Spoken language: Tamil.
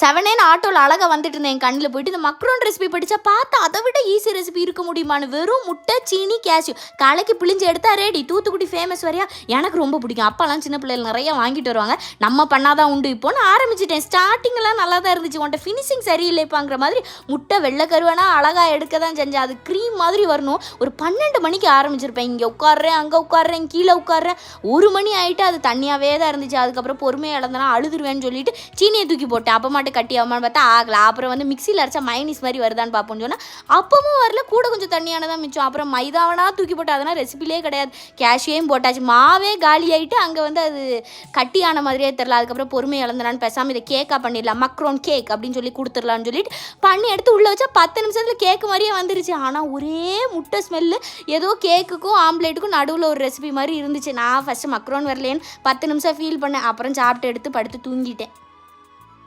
செவனேன்னு ஆட்டோவில் அழகாக வந்துட்டு இருந்தேன் என் கண்ணில் போயிட்டு இந்த மக்ரோன் ரெசிபி படித்தா பார்த்தா அதை விட ஈஸி ரெசிபி இருக்க முடியுமான்னு வெறும் முட்டை சீனி கேஷ்யூ கலக்கி பிழிஞ்சு எடுத்தா ரெடி தூத்துக்குடி ஃபேமஸ் வரையா? எனக்கு ரொம்ப பிடிக்கும். அப்போல்லாம் சின்ன பிள்ளைகள் நிறைய வாங்கிட்டு வருவாங்க. நம்ம பண்ணாதான் உண்டு இப்போன்னு ஆரம்பிச்சிட்டேன். ஸ்டார்டிங்கெல்லாம் நல்லா தான் இருந்துச்சு. உன்ட்ட ஃபினிஷிங் சரியில்லைப்பாங்கிற மாதிரி முட்டை வெள்ளை கருவானா அழகாக எடுக்க தான் செஞ்சேன். அது க்ரீம் மாதிரி வரணும். ஒரு பன்னெண்டு மணிக்கு ஆரம்பிச்சிருப்பேன். இங்கே உட்காடுறேன் அங்கே உட்காடுறேன் கீழே உட்காடுறேன் ஒரு மணி ஆகிட்டு அது தண்ணியாகவே தான் இருந்துச்சு. அதுக்கப்புறம் பொறுமையாக இழந்தனா அழுதுருவேன்னு சொல்லிட்டு சீனியை தூக்கி போட்டேன். அப்போ மட்டும் கட்டி ஆகுமான்னு பார்த்தா ஆகல. அப்புறம் வந்து மிக்சியில் அரைச்சா மைனிஸ் மாதிரி வருதான்னு பார்ப்போம்னு சொன்னால் அப்பவும் வரல. கூட கொஞ்சம் தண்ணியானதான் மிச்சம். அப்புறம் மைதாவனா தூக்கி போட்டு அதெல்லாம் ரெசிபிலே கிடையாது. கேஷியும் போட்டாச்சு. மாவே காலி ஆகிட்டு அங்கே வந்து அது கட்டியான மாதிரியே தெரில அதுக்கப்புறம் பொறுமை இழந்தனான்னு பேசாமல் இதை கேக்காக பண்ணிடலாம். மக்ரோன் கேக் அப்படின்னு சொல்லி கொடுத்துடலாம்னு சொல்லிட்டு பண்ணி எடுத்து உள்ளே வச்சா பத்து நிமிஷத்தில் கேக் மாதிரியே வந்துருச்சு. ஆனால் ஒரே முட்டை ஸ்மெல்லு ஏதோ கேக்குக்கும் ஆம்லேட்டுக்கும் நடுவில் ஒரு ரெசிபி மாதிரி இருந்துச்சு. நான் ஃபஸ்ட்டு மக்ரோன் வரலேன்னு பத்து நிமிஷம் ஃபீல் பண்ணேன். அப்புறம் சாப்பிட்டு எடுத்து படுத்து தூங்கிட்டேன்.